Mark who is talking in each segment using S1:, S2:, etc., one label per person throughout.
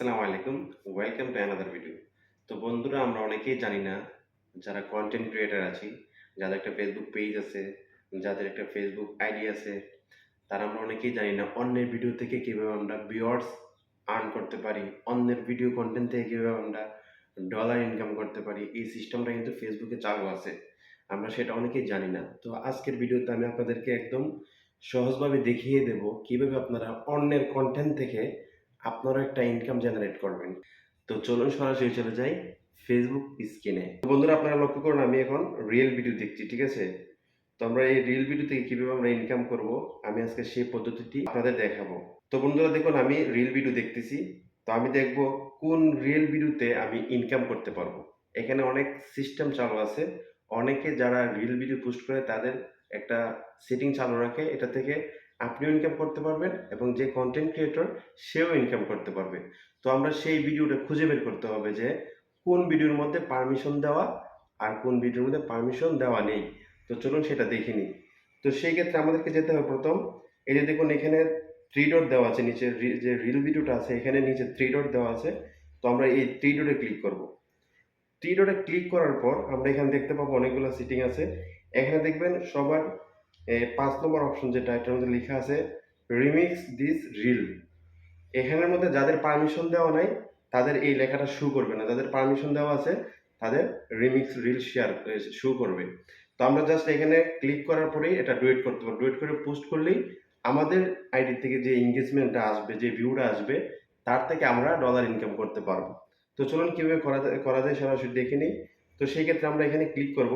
S1: আসসালামু আলাইকুম welcome to another video তো বন্ধুরা, আমরা অনেকেই জানি না যারা কন্টেন্ট ক্রিয়েটার আছি, যাদের একটা ফেসবুক পেজ আছে, যাদের একটা ফেসবুক আইডি আছে, তারা আমরা অনেকেই জানি না অন্যের ভিডিও থেকে কীভাবে আমরা ভিউয়ার্স আর্ন করতে পারি, অন্যের ভিডিও কন্টেন্ট থেকে কীভাবে আমরা ডলার ইনকাম করতে পারি, এই সিস্টেমটা কিন্তু ফেসবুকে চালু আছে। আমরা সেটা অনেকেই জানি না। তো আজকের ভিডিওতে আমি আপনাদেরকে একদম সহজভাবে দেখিয়ে দেব কীভাবে আপনারা অন্যের কন্টেন্ট থেকে আপনারা একটা ইনকাম জেনারেট করবেন। তো চলুন সরাসরি চলে যাই ফেসবুক স্ক্রিনে বন্ধুরা, আপনারা লক্ষ্য করুন, আমি এখন রিয়েল ভিডিও দেখছি, ঠিক আছে? তো আমরা এই রিয়েল ভিডিও থেকে কীভাবে আমরা ইনকাম করব, আমি আজকে সেই পদ্ধতিটি আপনাদের দেখাবো। তো বন্ধুরা, দেখুন, আমি রিয়েল ভিডিও দেখতেছি। তো আমি দেখব কোন রিয়েল ভিডিওতে আমি ইনকাম করতে পারব। এখানে অনেক সিস্টেম চালু আছে। অনেকে যারা রিয়েল ভিডিও পোস্ট করে, তাদের একটা সেটিং চালু রাখে, এটা থেকে আপনিও ইনকাম করতে পারবেন এবং যে কন্টেন্ট ক্রিয়েটর সেও ইনকাম করতে পারবে। তো আমরা সেই ভিডিওটা খুঁজে বের করতে হবে যে কোন ভিডিওর মধ্যে পারমিশন দেওয়া আর কোন ভিডিওর মধ্যে পারমিশন দেওয়া নেই। তো চলুন সেটা দেখে নিই। তো সেই ক্ষেত্রে আমাদেরকে যেতে হবে প্রথম। এই যে দেখুন, এখানে থ্রি ডট দেওয়া আছে, নিচে যে রিল ভিডিওটা আছে, এখানে নিচে থ্রি ডট দেওয়া আছে। তো আমরা এই থ্রি ডটে ক্লিক করব। থ্রি ক্লিক করার পর আমরা এখানে দেখতে পাবো অনেকগুলো সিটিং আছে। এখানে দেখবেন সবার পাঁচ নম্বর অপশন যেটা, এটার মধ্যে লেখা আছে রিমিক্স দিস রিল এখানের মধ্যে যাদের পারমিশন দেওয়া নাই, তাদের এই লেখাটা শু করবে না। যাদের পারমিশন দেওয়া আছে, তাদের রিমিক্স রিল শেয়ার শু করবে। তো আমরা জাস্ট এখানে ক্লিক করার পরেই এটা ডুয়েট করতে পারব। ডুয়েট করে পোস্ট করলেই আমাদের আইডি থেকে যে এঙ্গেজমেন্টটা আসবে, যে ভিউটা আসবে, তার থেকে আমরা ডলার ইনকাম করতে পারব। তো চলুন কীভাবে করা যায় করা যায় সরাসরি দেখে নিই। তো সেই ক্ষেত্রে আমরা এখানে ক্লিক করব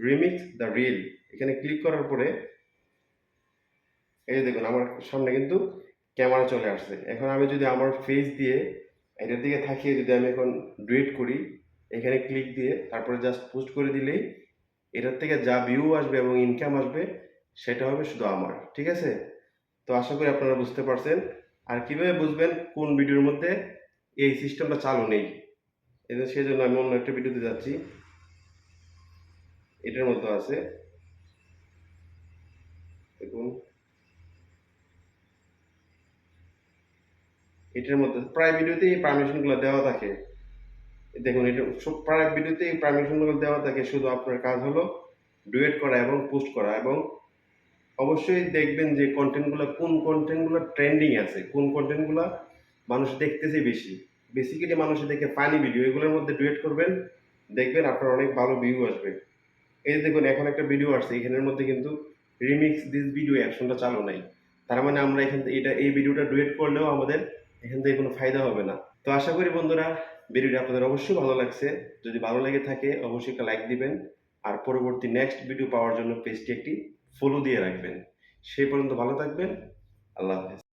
S1: রিমিক্স দ্য রিল এখানে ক্লিক করার পরে এই দেখুন, আমার সামনে কিন্তু ক্যামেরা চলে আসছে। এখন আমি যদি আমার ফেস দিয়ে এটার দিকে থাকিয়ে যদি আমি এখন ডুয়েট করি, এখানে ক্লিক দিয়ে তারপরে জাস্ট পোস্ট করে দিলেই এটার থেকে যা ভিউ আসবে এবং ইনকাম আসবে, সেটা হবে শুধু আমার, ঠিক আছে? তো আশা করি আপনারা বুঝতে পারছেন। আর কীভাবে বুঝবেন? কোন ভিডিওর মধ্যে এই সিস্টেমটা চালু নেই। এই জন্য আমি অন্য একটা ভিডিওতে যাচ্ছি। এটার মতো আছে। দেখুন। এটার মধ্যে প্রায় ভিডিওতে এই পারমিশনগুলো দেওয়া থাকে। দেখুন, এটা সব প্রায় ভিডিওতে এই পারমিশনগুলো দেওয়া থাকে, শুধু আপনার কাজ হলো ডুয়েট করা এবং পোস্ট করা এবং অবশ্যই দেখবেন যে কন্টেন্টগুলো কোন কন্টেন্টগুলো ট্রেন্ডিং আছে, কোন কন্টেন্টগুলো মানুষ দেখতেছে বেশি। বেসিক্যালি মানুষ দেখে ফানি ভিডিও এগুলোর মধ্যে ডুয়েট করবেন, দেখবেন আপনার অনেক ভালো ভিউ আসবে। এই যে দেখুন, এখন একটা ভিডিও আসছে, এখানের মধ্যে কিন্তু রিমিক্স দিস ভিডিও অ্যাকশনটা চালু নাই। তার মানে আমরা এখান থেকে এটা, এই ভিডিওটা ডুয়েট করলেও আমাদের এখান থেকে কোনো ফায়দা হবে না। তো আশা করি বন্ধুরা ভিডিওটা আপনাদের অবশ্যই ভালো লাগছে। যদি ভালো লেগে থাকে, অবশ্যই একটা লাইক দিবেন। আর পরবর্তী নেক্সট ভিডিও পাওয়ার জন্য পেজটি একটি ফলো দিয়ে রাখবেন। সেই পর্যন্ত ভালো থাকবেন। আল্লাহ হাফেজ।